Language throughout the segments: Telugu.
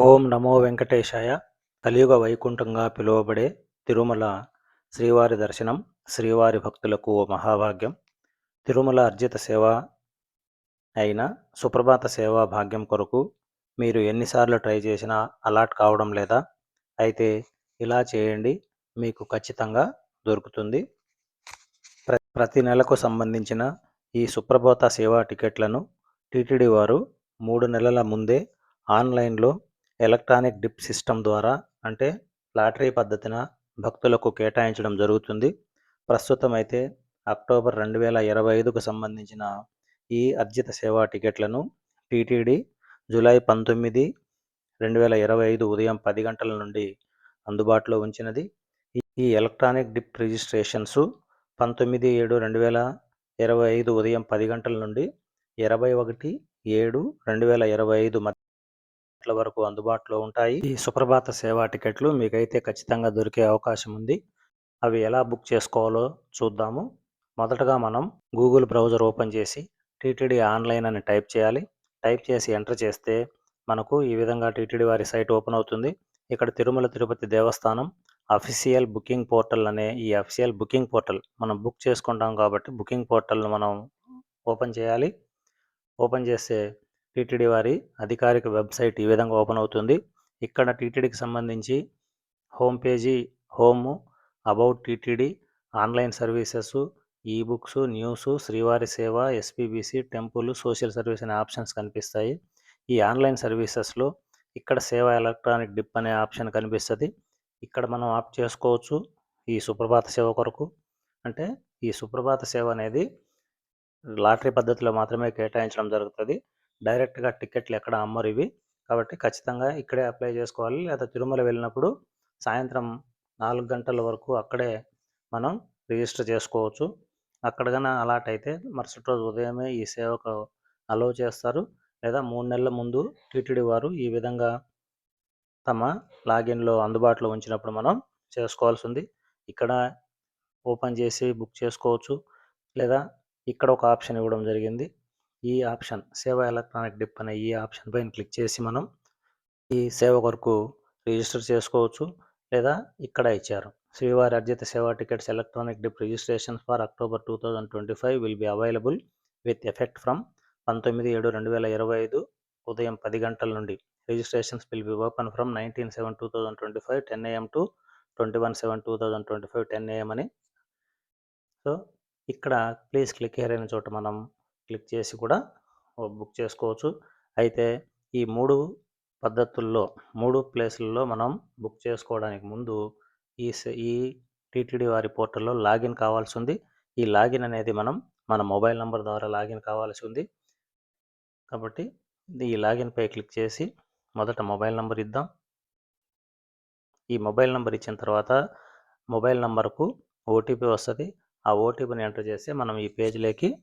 ఓం నమో వెంకటేశాయ. కలియుగ వైకుంఠంగా పిలువబడే తిరుమల శ్రీవారి దర్శనం శ్రీవారి భక్తులకు ఓ మహాభాగ్యం. తిరుమల అర్జిత సేవ అయిన సుప్రభాత సేవా భాగ్యం కొరకు మీరు ఎన్నిసార్లు ట్రై చేసినా అలాట్ కావడం లేదా? అయితే ఇలా చేయండి మీకు ఖచ్చితంగా దొరుకుతుంది. ప్ర- ప్రతి నెలకు సంబంధించిన ఈ సుప్రభాత సేవా టికెట్లను టీటీడీ వారు మూడు నెలల ముందే ఆన్లైన్లో ఎలక్ట్రానిక్ డిప్ సిస్టమ్ ద్వారా అంటే లాటరీ పద్ధతిన భక్తులకు కేటాయించడం జరుగుతుంది. ప్రస్తుతం అయితే అక్టోబర్ రెండు వేల ఇరవై ఐదుకు సంబంధించిన ఈ అర్జిత సేవా టికెట్లను టీటీడీ జూలై పంతొమ్మిది రెండు వేల ఇరవై ఐదు ఉదయం పది గంటల నుండి అందుబాటులో ఉంచినది. ఈ- ఎలక్ట్రానిక్ డిప్ రిజిస్ట్రేషన్స్ పంతొమ్మిది ఏడు రెండు వేల ఇరవై ఐదు ఉదయం పది గంటల నుండి ఇరవై ఒకటి ఏడు రెండు వేల ఇరవై ఐదు మధ్య వరకు అందుబాటులో ఉంటాయి. ఈ సుప్రభాత సేవా టికెట్లు మీకైతే ఖచ్చితంగా దొరికే అవకాశం ఉంది. అవి ఎలా బుక్ చేసుకోవాలో చూద్దాము. మొదటగా మనం గూగుల్ బ్రౌజర్ ఓపెన్ చేసి టీటీడీ ఆన్లైన్ అని టైప్ చేయాలి. టైప్ చేసి ఎంటర్ చేస్తే మనకు ఈ విధంగా టీటీడీ వారి సైట్ ఓపెన్ అవుతుంది. ఇక్కడ తిరుమల తిరుపతి దేవస్థానం అఫీషియల్ బుకింగ్ పోర్టల్ అనే ఈ అఫీషియల్ బుకింగ్ పోర్టల్ మనం బుక్ చేసుకుంటాం కాబట్టి బుకింగ్ పోర్టల్ను మనం ఓపెన్ చేయాలి. ఓపెన్ చేస్తే టీటీడీ వారి అధికారిక వెబ్సైట్ ఈ విధంగా ఓపెన్ అవుతుంది. ఇక్కడ టీటీడీకి సంబంధించి home page home about TTD online services ఈ బుక్స్ న్యూస్ శ్రీవారి సేవ ఎస్పీబీసీ టెంపుల్ సోషల్ సర్వీస్ అనే ఆప్షన్స్ కనిపిస్తాయి. ఈ ఆన్లైన్ సర్వీసెస్లో ఇక్కడ సేవ ఎలక్ట్రానిక్ డిప్ అనే ఆప్షన్ కనిపిస్తుంది. ఇక్కడ మనం ఆప్ చేసుకోవచ్చు ఈ సుప్రభాత సేవ కొరకు. అంటే ఈ సుప్రభాత సేవ అనేది లాటరీ పద్ధతిలో మాత్రమే కేటాయించడం జరుగుతుంది. డైరెక్ట్గా టికెట్లు ఎక్కడ అమ్మరు ఇవి. కాబట్టి ఖచ్చితంగా ఇక్కడే అప్లై చేసుకోవాలి. లేదా తిరుమల వెళ్ళినప్పుడు సాయంత్రం నాలుగు గంటల వరకు అక్కడే మనం రిజిస్టర్ చేసుకోవచ్చు. అక్కడ అలాట్ అయితే మరుసటి రోజు ఉదయమే ఈ సేవకు అలో చేస్తారు. లేదా మూడు నెలల ముందు టీటీడీ వారు ఈ విధంగా తమ లాగిన్లో అందుబాటులో ఉంచినప్పుడు మనం చేసుకోవాల్సి ఉంది ఇక్కడ ఓపెన్ చేసి బుక్ చేసుకోవచ్చు. లేదా ఇక్కడ ఒక ఆప్షన్ ఇవ్వడం జరిగింది. ఈ ఆప్షన్ సేవ ఎలక్ట్రానిక్ డిప్ అనే ఈ ఆప్షన్ పైన క్లిక్ చేసి మనం ఈ సేవ కొరకు రిజిస్టర్ చేసుకోవచ్చు లేదా ఇక్కడ ఇచ్చారు. శ్రీవారి అర్జిత సేవా tickets electronic dip registration for October two thousand twenty five will be available with effect from పంతొమ్మిది ఏడు రెండు వేల ఇరవై ఐదు ఉదయం పది గంటల నుండి. Registrations will be open from nineteen seven two thousand twenty five ten AM to twenty one seven two thousand twenty five ten AM అని. సో ఇక్కడ ప్లీజ్ క్లిక్ హియర్ అయిన చోట మనం క్లిక్ చేసి కూడా బుక్ చేసుకోవచ్చు. అయితే ఈ మూడు పద్ధతుల్లో మూడు ప్లేసుల్లో మనం బుక్ చేసుకోవడానికి ముందు ఈ స- ఈ టీటీడీ వారి పోర్టల్లో లాగిన్ కావాల్సి ఉంది. ఈ లాగిన్ అనేది మనం మన మొబైల్ నంబర్ ద్వారా లాగిన్ కావాల్సి ఉంది. కాబట్టి ఈ లాగిన్పై క్లిక్ చేసి మొదట మొబైల్ నంబర్ ఇద్దాం. ఈ మొబైల్ నంబర్ ఇచ్చిన తర్వాత మొబైల్ నంబర్కు ఓటీపీ వస్తుంది. ఆ ఓటీపీని ఎంటర్ చేస్తే మనం ఈ పేజ్లోకి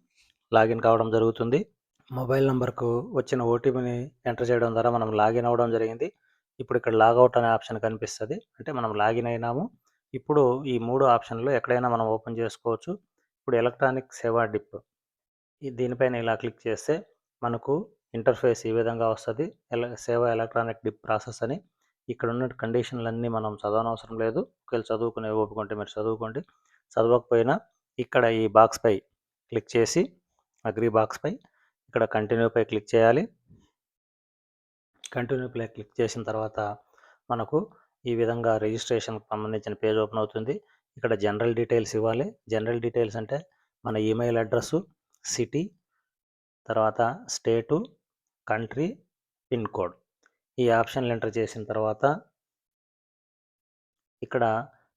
లాగిన్ కావడం జరుగుతుంది. మొబైల్ నెంబర్కు వచ్చిన ఓటీపీని ఎంటర్ చేయడం ద్వారా మనం లాగిన్ అవ్వడం జరిగింది. ఇప్పుడు ఇక్కడ లాగౌట్ అనే ఆప్షన్ కనిపిస్తుంది. అంటే మనం లాగిన్ అయినాము. ఇప్పుడు ఈ మూడు ఆప్షన్లు ఎక్కడైనా మనం ఓపెన్ చేసుకోవచ్చు. ఇప్పుడు ఎలక్ట్రానిక్ సేవా డిప్. దీనిపైన ఇలా క్లిక్ చేస్తే మనకు ఇంటర్ఫేస్ ఈ విధంగా వస్తుంది. ఎల సేవ ఎలక్ట్రానిక్ డిప్ ప్రాసెస్ అని. ఇక్కడ ఉన్న కండిషన్లన్నీ మనం చదవనవసరం లేదు. ఒకవేళ చదువుకునే ఓపిక మీరు చదువుకోండి. చదవకపోయినా ఇక్కడ ఈ బాక్స్పై క్లిక్ చేసి అగ్రి బాక్స్పై ఇక్కడ కంటిన్యూపై క్లిక్ చేయాలి. కంటిన్యూపై క్లిక్ చేసిన తర్వాత మనకు ఈ విధంగా రిజిస్ట్రేషన్కి సంబంధించిన పేజ్ ఓపెన్ అవుతుంది. ఇక్కడ జనరల్ డీటెయిల్స్ ఇవ్వాలి. జనరల్ డీటెయిల్స్ అంటే మన ఈమెయిల్ అడ్రస్సు సిటీ తర్వాత స్టేటు కంట్రీ పిన్ కోడ్. ఈ ఆప్షన్లు ఎంటర్ చేసిన తర్వాత ఇక్కడ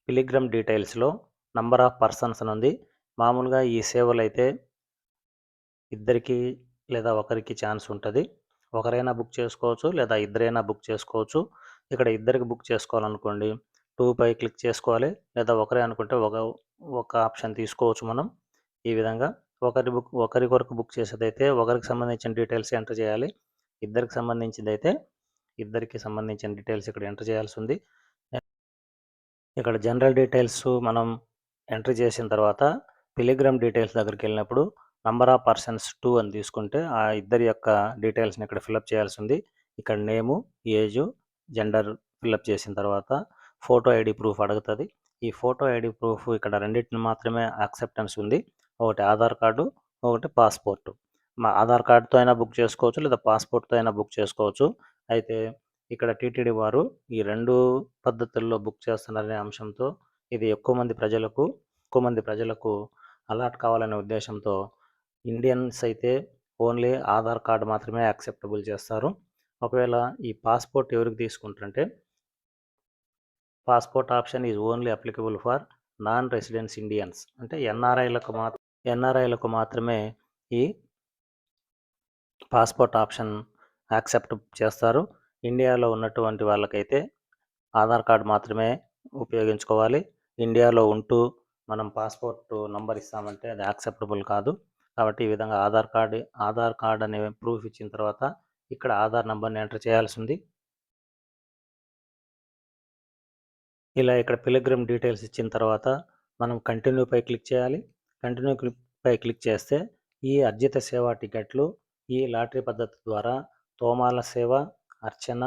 పిలిగ్రమ్ డీటెయిల్స్లో నంబర్ ఆఫ్ పర్సన్స్ అని ఉంది. మామూలుగా ఈ సేవలు అయితే ఇద్దరికి లేదా ఒకరికి ఛాన్స్ ఉంటుంది. ఒకరైనా బుక్ చేసుకోవచ్చు లేదా ఇద్దరైనా బుక్ చేసుకోవచ్చు. ఇక్కడ ఇద్దరికి బుక్ చేసుకోవాలనుకోండి టూ పై క్లిక్ చేసుకోవాలి లేదా ఒకరే అనుకుంటే ఒక ఒక ఆప్షన్ తీసుకోవచ్చు మనం ఈ విధంగా. ఒకరి బుక్ ఒకరి కొరకు బుక్ చేసేదైతే ఒకరికి సంబంధించిన డీటెయిల్స్ ఎంటర్ చేయాలి. ఇద్దరికి సంబంధించింది అయితే ఇద్దరికి సంబంధించిన డీటెయిల్స్ ఇక్కడ ఎంటర్ చేయాల్సి ఉంది. ఇక్కడ జనరల్ డీటెయిల్స్ మనం ఎంటర్ చేసిన తర్వాత పిలిగ్రామ్ డీటెయిల్స్ దగ్గరికి వెళ్ళినప్పుడు నంబర్ ఆఫ్ పర్సన్స్ టూ అని తీసుకుంటే ఆ ఇద్దరి యొక్క డీటెయిల్స్ని ఇక్కడ ఫిలప్ చేయాల్సి ఉంది ఇక్కడ నేము ఏజు జెండర్ ఫిల్అప్ చేసిన తర్వాత ఫోటో ఐడి ప్రూఫ్ అడుగుతుంది. ఈ ఫోటో ఐడి ప్రూఫ్ ఇక్కడ రెండింటిని మాత్రమే యాక్సెప్టెన్స్ ఉంది. ఒకటి ఆధార్ కార్డు ఒకటి పాస్పోర్ట్. మా ఆధార్ కార్డుతో అయినా బుక్ చేసుకోవచ్చు లేదా పాస్పోర్ట్తో అయినా బుక్ చేసుకోవచ్చు. అయితే ఇక్కడ టీటీడీ వారు ఈ రెండు పద్ధతుల్లో బుక్ చేస్తున్నారనే అంశంతో ఇది ఎక్కువ మంది ప్రజలకు ఎక్కువ మంది ప్రజలకు అలాట్ కావాలనే ఉద్దేశంతో ఇండియన్స్ అయితే ఓన్లీ ఆధార్ కార్డు మాత్రమే యాక్సెప్టబుల్ చేస్తారు. ఒకవేళ ఈ పాస్పోర్ట్ ఎవరికి తీసుకుంటారంటే passport option is only applicable for non residence Indians. అంటే ఎన్ఆర్ఐలకు మా ఎన్ఆర్ఐలకు మాత్రమే ఈ పాస్పోర్ట్ ఆప్షన్ యాక్సెప్ట్ చేస్తారు. ఇండియాలో ఉన్నటువంటి వాళ్ళకైతే ఆధార్ కార్డ్ మాత్రమే ఉపయోగించుకోవాలి. ఇండియాలో ఉంటూ మనం పాస్పోర్ట్ నంబర్ ఇస్తామంటే అది యాక్సెప్టబుల్ కాదు. కాబట్టి ఈ విధంగా ఆధార్ కార్డ్ ఆధార్ కార్డ్ అనే ప్రూఫ్ ఇచ్చిన తర్వాత ఇక్కడ ఆధార్ నెంబర్ని ఎంటర్ చేయాల్సి ఉంది. ఇలా ఇక్కడ పిలిగ్రామ్ డీటెయిల్స్ ఇచ్చిన తర్వాత మనం కంటిన్యూపై క్లిక్ చేయాలి. కంటిన్యూ పై క్లిక్ చేస్తే ఈ అర్జిత సేవా టికెట్లు ఈ లాటరీ పద్ధతి ద్వారా తోమాల సేవ అర్చన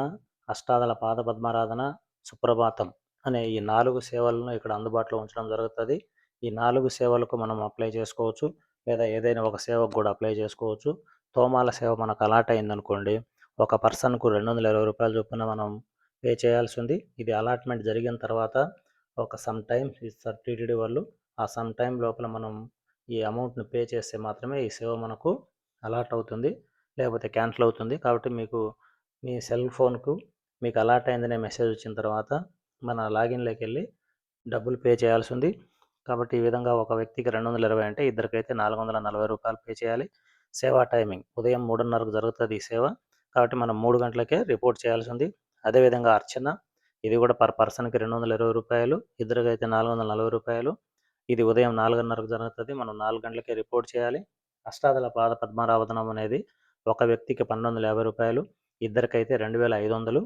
అష్టాదల పాదపద్మారాధన సుప్రభాతం అనే ఈ నాలుగు సేవలను ఇక్కడ అందుబాటులో ఉంచడం జరుగుతుంది. ఈ నాలుగు సేవలకు మనం అప్లై చేసుకోవచ్చు. లేదా ఏదైనా ఒక సేవకు కూడా అప్లై చేసుకోవచ్చు. తోమాల సేవ మనకు అలాట్ అయిందనుకోండి ఒక పర్సన్కు రెండు వందల ఇరవై రూపాయల చొప్పున మనం పే చేయాల్సి ఉంది ఇది అలాట్మెంట్ జరిగిన తర్వాత ఒక సమ్ టైమ్ ఇస్తారు టీటీడీ వాళ్ళు ఆ సమ్ టైం లోపల మనం ఈ అమౌంట్ని పే చేస్తే మాత్రమే ఈ సేవ మనకు అలాట్ అవుతుంది లేకపోతే క్యాన్సిల్ అవుతుంది. కాబట్టి మీకు మీ సెల్ ఫోన్కు మీకు అలాట్ అయిందనే మెసేజ్ వచ్చిన తర్వాత మన లాగిన్లోకి వెళ్ళి డబ్బులు పే చేయాల్సి ఉంది కాబట్టి ఈ విధంగా ఒక వ్యక్తికి రెండు వందల ఇరవై అంటే ఇద్దరికైతే నాలుగు వందల నలభై రూపాయలు పే చేయాలి. సేవా టైమింగ్. ఉదయం మూడున్నరకు జరుగుతుంది ఈ సేవ. కాబట్టి మనం మూడు గంటలకే రిపోర్ట్ చేయాల్సి ఉంది అదేవిధంగా అర్చన. ఇది కూడా పర్ పర్సన్కి రెండు వందల ఇరవై రూపాయలు. ఇద్దరికైతే నాలుగు వందల నలభై రూపాయలు. ఇది ఉదయం నాలుగున్నరకు జరుగుతుంది. మనం నాలుగు గంటలకే రిపోర్ట్ చేయాలి. అష్టాదల పాద పద్మారావధనం అనేది ఒక వ్యక్తికి పన్నెండు వందల యాభై రూపాయలు. ఇద్దరికైతే రెండు వేల ఐదు వందలు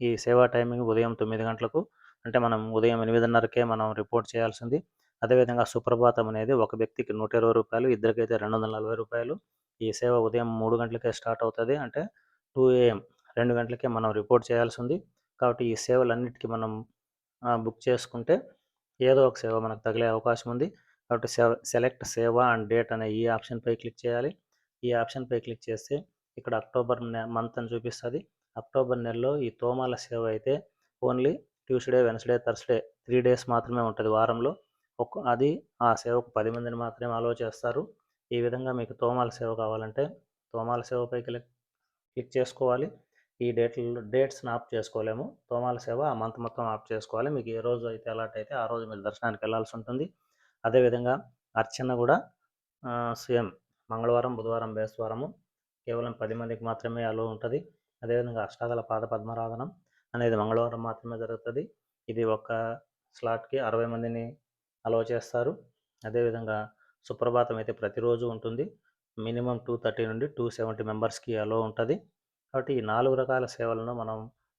ఈ సేవా టైమింగ్ ఉదయం తొమ్మిది గంటలకు. అంటే మనం ఉదయం ఎనిమిదిన్నరకే మనం రిపోర్ట్ చేయాల్సింది. అదేవిధంగా సుప్రభాతం అనేది ఒక వ్యక్తికి నూట ఇరవై రూపాయలు ఇద్దరికైతే రెండు వందల నలభై రూపాయలు. ఈ సేవ ఉదయం మూడు గంటలకే స్టార్ట్ అవుతుంది. అంటే టూ ఏఎం రెండు గంటలకే మనం రిపోర్ట్ చేయాల్సి ఉంది కాబట్టి ఈ సేవలన్నిటికీ మనం బుక్ చేసుకుంటే ఏదో ఒక సేవ మనకు తగిలే అవకాశం ఉంది కాబట్టి సెలెక్ట్ సేవ అండ్ డేట్ అనే ఈ ఆప్షన్పై క్లిక్ చేయాలి. ఈ ఆప్షన్పై క్లిక్ చేస్తే ఇక్కడ అక్టోబర్ మంత్ అని చూపిస్తుంది. అక్టోబర్ నెలలో ఈ తోమాల సేవ అయితే only Tuesday Wednesday Thursday three days మాత్రమే ఉంటుంది వారంలో. ఒక అది ఆ సేవకు పది మందిని మాత్రమే అలో చేస్తారు. ఈ విధంగా మీకు తోమాల సేవ కావాలంటే తోమాల సేవపై క్లిక్ క్లిక్ చేసుకోవాలి. ఈ డేట్లలో డేట్స్ని ఆఫ్ చేసుకోలేము. తోమాల సేవ ఆ మంత్ మొత్తం ఆఫ్ చేసుకోవాలి. మీకు ఏ రోజు అయితే అలాట్ అయితే ఆ రోజు మీరు దర్శనానికి వెళ్ళాల్సి ఉంటుంది. అదేవిధంగా అర్చన కూడా సేమ్ మంగళవారం బుధవారం బేస్తవారము కేవలం పది మందికి మాత్రమే అలో ఉంటుంది. అదేవిధంగా అష్టాదల పాద పద్మరాధనం అనేది మంగళవారం మాత్రమే జరుగుతుంది. ఇది ఒక స్లాట్కి అరవై మందిని అలో చేస్తారు. అదేవిధంగా సుప్రభాతం అయితే ప్రతిరోజు ఉంటుంది. మినిమం టూ థర్టీ నుండి టూ సెవెంటీ మెంబర్స్కి అలో ఉంటుంది. కాబట్టి ఈ నాలుగు రకాల సేవలను మనం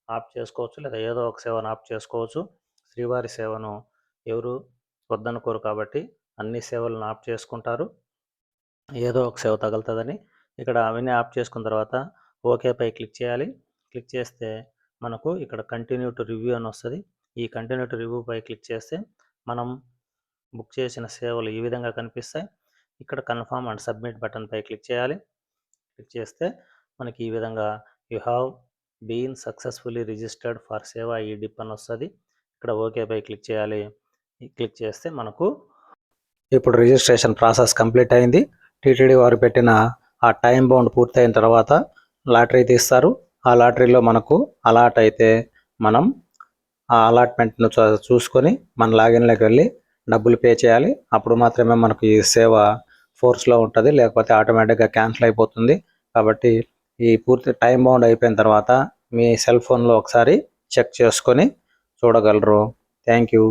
ఆప్ చేసుకోవచ్చు. లేదా ఏదో ఒక సేవను ఆప్ చేసుకోవచ్చు. శ్రీవారి సేవను ఎవరు వద్దనుకోరు కాబట్టి అన్ని సేవలను ఆప్ చేసుకుంటారు. ఏదో ఒక సేవ తగులుతుందని ఇక్కడ అవన్నీ ఆప్ చేసుకున్న తర్వాత ఓకేపై క్లిక్ చేయాలి. క్లిక్ చేస్తే మనకు ఇక్కడ కంటిన్యూ టు రివ్యూ అని వస్తుంది. ఈ కంటిన్యూ టు రివ్యూ పై క్లిక్ చేస్తే మనం బుక్ చేసిన సేవలు ఈ విధంగా కనిపిస్తాయి. ఇక్కడ కన్ఫర్మ్ అండ్ సబ్మిట్ బటన్ పై క్లిక్ చేయాలి. క్లిక్ చేస్తే మనకి ఈ విధంగా you have been successfully registered for సేవ ఈ డిప్ అని వస్తుంది. ఇక్కడ ఓకేపై క్లిక్ చేయాలి. క్లిక్ చేస్తే మనకు ఇప్పుడు రిజిస్ట్రేషన్ ప్రాసెస్ కంప్లీట్ అయింది. టీటీడీ వారు పెట్టిన ఆ టైం బౌండ్ పూర్తయిన తర్వాత లాటరీ తీస్తారు. ఆ లాటరీలో మనకు అలాట్ అయితే మనం ఆ అలాట్మెంట్ను చూసుకొని మన లాగిన్లోకి వెళ్ళి డబ్బులు పే చేయాలి. అప్పుడు మాత్రమే మనకు ఈ సేవ ఫోర్స్లో ఉంటుంది. లేకపోతే ఆటోమేటిక్గా క్యాన్సిల్ అయిపోతుంది. కాబట్టి ఈ పూర్తి టైం బౌండ్ అయిపోయిన తర్వాత మీ సెల్ ఫోన్లో ఒకసారి చెక్ చేసుకొని చూడగలరు. Thank you.